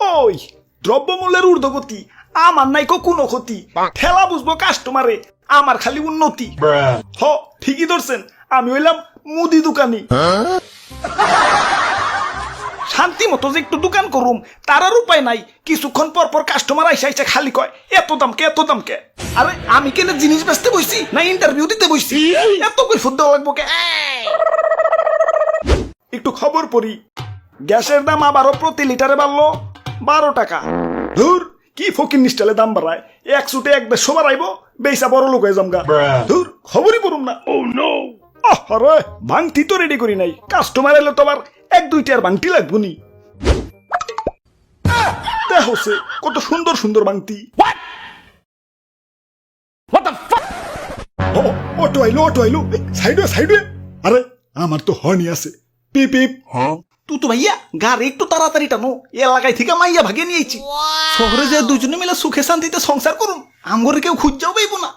ওই দ্রব্যমূল্যের ঊর্ধ্বগতি আমার নাই কোনো ক্ষতি। ঠেলা বুঝব কাস্টমারে আমার খালি উন্নতি। হ ঠিকই ধরছেন আমি হইলাম মুদি দোকানি। শান্তি মতো যে একটু দোকান করুম তার আর উপায় নাই। কিছুক্ষণ পর পর কাস্টমার আইসা আইসা খালি কয় এত দাম কে এত দাম কে? আরে আমি কেন জিনিস বেচতে বইছি না ইন্টারভিউ দিতে বইছি? এত কই ফুট লাগবো কে? একটু খবর পড়ি। গ্যাসের দাম আবারও প্রতি লিটারে বাড়লো। বারো টাকা। ধুর কি ফকির নিষ্টালে দাম বাড়ায়। এক সুটে এক দেড়শো বাড়াইব বেসা বড় লোক হয়ে জমগা ধুর খবরই পড়ুম না। ও নো আরে ভাঙতি তো রেডি করি নাই। কাস্টমার এলে তো আবার এক দুইটি আর ভাঙতি লাগবো নি। দেখছে কত সুন্দর সুন্দর ভাঙতি অটো আইলো অটো আইলো। সাইডে সাইডে। আরে আমার তো হর্নি আছে। পিপ পিপ। তুই তো ভাইয়া গাড়ি একটু তাড়াতাড়ি টানো। এলাকায় থেকে মাইয়া ভাগে নিয়েছি শহরে যে দুজনে মিলে সুখে শান্তিতে সংসার করুন আমগরে কেউ খুঁজাও পাইব না।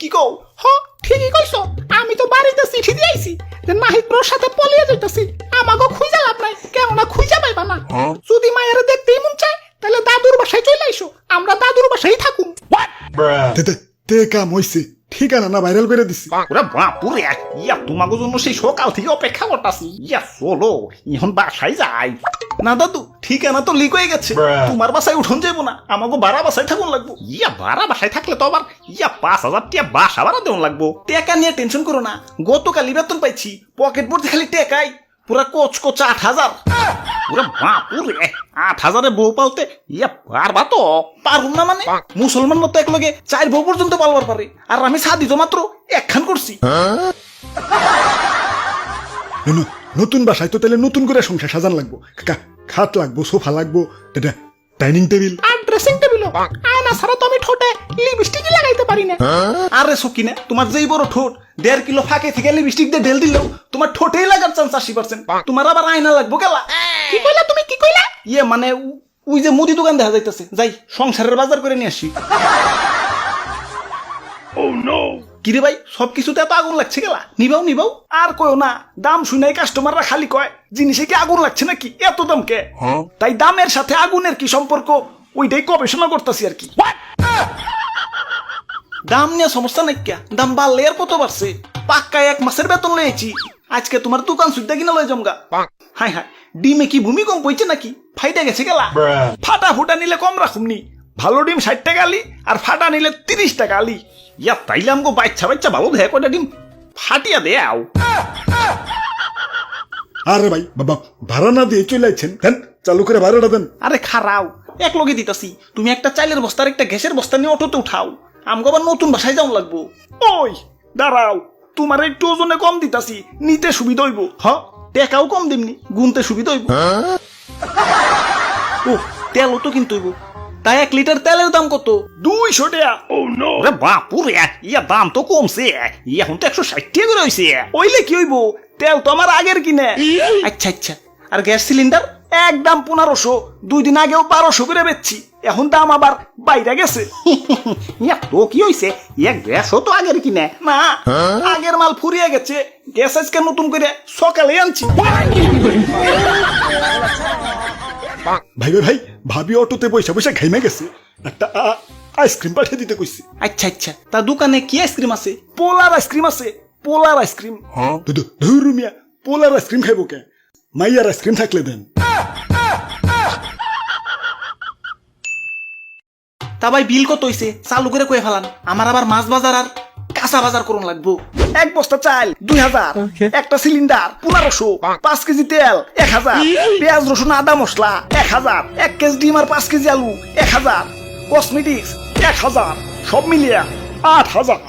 কি কও? হ, ঠিকই কইছ। আমি তো বাড়িতে চিঠি দিয়েছি যে নাহিদর সাথে পলিয়ে যাইতাছি। আমাকে খুঁজে লাভ নাই কেননা খুঁজে পাইবা না যদি মায়ের দেখতেই মন চায় তাহলে দাদুর বাসায় চলে আইসো আমরা দাদুর বাসায় থাকুন তে তে তে কাম হইছে ঠিকানা না ভাইরাল করে দিছি। ওরে বাপুরে ইয়া তোমাকে জন্য সেই সকাল থেকে অপেক্ষা করতাছি। ইয়া চলো এখন বাসায় যাই। না দাদু ঠিকানা তো লিক হয়ে গেছে। তোমার বাসায় উঠন যাইব না আমাকে বাড়া বাসায় থাকুন লাগবো। ইয়া ভাড়া বাসায় থাকলে তো আবার ইয়া পাঁচ হাজার টিয়া বাসা ভাড়া দেওয়া লাগবো। টাকা নিয়ে টেনশন করো না গতকালই বেতন পাইছি পকেট ভর্তি খালি টেকাই পুরা কোচ কোচ আট হাজার। ওরে বাপুরে আট হাজারে বউ পালতে ইয়া পারবা তো পারুম না মানে? মুসলমান মতো এক লগে চার বউ পর্যন্ত পালবার পারে আর আমি সাদি তো মাত্র একখান করছি নতুন বাসায় তো তাহলে নতুন করে সংসার সাজান লাগবো। খাট লাগবো সোফা লাগবো ডাইনিং টেবিল। আর ড্রেসিং টেবিল। আয়না ছাড়া তো আমি ঠোঁটে লিপস্টিকই লাগাইতে পারি না। আরে সকিনে তোমার যেই বড় ঠোঁট দেড় কিলো ফাঁকে থেকে লিপস্টিক দিয়ে ঢেল দিলেও তোমার ঠোঁটেই লাগার চান্স আশি পার্সেন্ট তোমার আবার আয়না লাগবো গেলা কি কইলা তুমি? কি কইলা? ইয়ে মানে ওই যে মুদি দোকান দেখা যাইতেছে। যাই সংসারের বাজার করে নিয়ে আসি। কিরে ভাই সব কিছুতে এত আগুন লাগছে গেলা? নিবাও নিবাও। আর কয়ও না দাম শুনাই কাস্টমাররা খালি কয় জিনিসে কি আগুন লাগছে নাকি? এত দাম কে? তাই দামের সাথে আগুনের কি সম্পর্ক ওইটাই গবেষণা করতেছি আর কি। দাম নিয়ে সমস্যা নাই দাম বাড়লে আর কত বাড়ছে? পাক্কা এক মাসের বেতন লয়েছি আজকে তোমার দোকান সুদ্ধা কিনা লয়ে জমগা হাই হাই ডিমে কি ভূমিকম্প হইছে নাকি? ফাইটা গেছে গেলা। ফাটা ফুটা নিলে কম রাখুমনি। ভালো ডিম ষাট টাকা আলি আর ফাটা নিলে তিরিশ টাকা আলি। ইয়া তাইলে আমগো বাচ্চা বাচ্চা ভালো দেখে কয়টা ডিম? ফাটিয়া দে আও। আরে ভাই বাবা ভাড়া না দিয়ে চলে আইছেন। দেন চালু করে ভাড়াটা দেন। আরে খারাও এক লগে দিতাছি। তুমি একটা চাইলের বস্তার একটা গ্যাসের বস্তা নিয়ে অটোতে উঠাও। আমগো আবার নতুন বাসায় যাও লাগবো। ওই দাঁড়াও। তোমার একটু ওজনে কম দিতাছি নিতে সুবিধা হইব। হ টেকাও কম দিমনি গুনতে সুবিধা হইব। ও তেলও তো কিনতে হইব। তাই এক লিটার তেলের দাম কত? দুইশো টাকা। ওরে বাপুরে ইয়া দাম তো কমছে। এখন তো একশো ষাট টাকা করে হয়েছে ওইলে কি হইব? তেল তো আমার আগের কিনে। আচ্ছা আচ্ছা। আর গ্যাস সিলিন্ডার? একদম পনেরোশো। দুই দিন আগেও বারোশো করে বেচছি। এখন দাম আবার বাইরে গেছে ইয়া তো কি হয়েছে ইয়া গ্যাসও তো আগের কিনে না আগের মাল ফুরিয়ে গেছে গ্যাস আজকে নতুন করে সকালে আনছি ভাই ভাই ভাই ভাবি অটোতে পয়সা পয়সা ঘাইমে গেছে একটা আইসক্রিম পাঠিয়ে দিতে কইছি আচ্ছা আচ্ছা তা দোকানে কি আইসক্রিম আছে পোলার আইসক্রিম আছে পোলার আইসক্রিম ধুর মিয়া পোলার আইসক্রিম খাইবো কে মাইয়ার আইসক্রিম থাকলে দেন তা ভাই বিল কত হইছে? চালু করে কয়ে ফেলান। আমার আবার মাছ বাজার আর কাঁচা বাজার করুন লাগবো। এক বস্তা চাল দুই হাজার একটা সিলিন্ডার পনেরোশো পাঁচ কেজি তেল এক হাজার পেঁয়াজ রসুন আদা মশলা এক হাজার এক কেজি ডিম আর পাঁচ কেজি আলু এক হাজার কসমেটিক্স এক হাজার সব মিলিয়ে আট হাজার।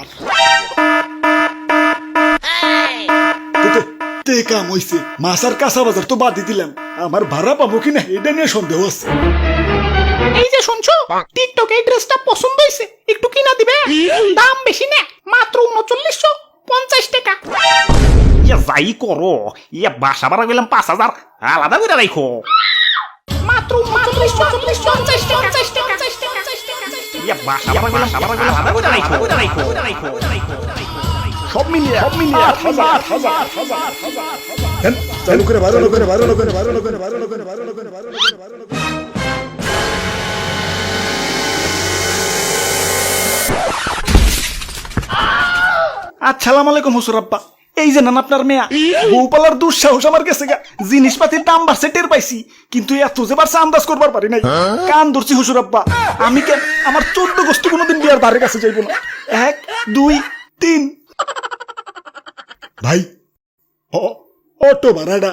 তে কাম হইছে। মাছ আর কাঁচা বাজার তো বাদই দিলাম। আমার ভাড়া পাবো কিনা এটা নিয়ে সন্দেহ আছে। এই যে শুনছো টিকটকে এই ড্রেসটা পছন্দ হয়েছে একটু কিনা দিবে দাম বেশি না মাত্র উনচল্লিশশো পঞ্চাশ টাকা ইয়া যাই করো ইয়া বাসা ভাড়া গেলাম পাঁচ হাজার আলাদা করে রাখো মাত্র উনচল্লিশশো পঞ্চাশ টাকা পঞ্চাশ ইয়া বাসা ভাড়া গেলাম বাসা ভাড়া গেলাম আলাদা করে রাখো রাখো রাখো সব মিলিয়ে সব মিলিয়ে আট হাজার আট হাজার আট হাজার আট হাজার আট হাজার চালু করে বারো করে বারো করে বারো করে বারো করে বারো করে বারো করে বারো করে আসসালাম আলাইকুম হুসুর এই যে নান আপনার মেয়া। বউপালার দুঃসাহস আমার কাছে গা। জিনিসপাতির দাম বাড়ছে, টের পাইছি। কিন্তু এত যে বাড়ছে, আন্দাজ করবার পারি নাই। কান ধরছি হুসুর আমি কেন আমার চোদ্দ গোষ্ঠ কোনোদিন বিয়ার ধারে কাছে যাইব না? এক, দুই, তিন। ভাই অটো ভাড়াটা।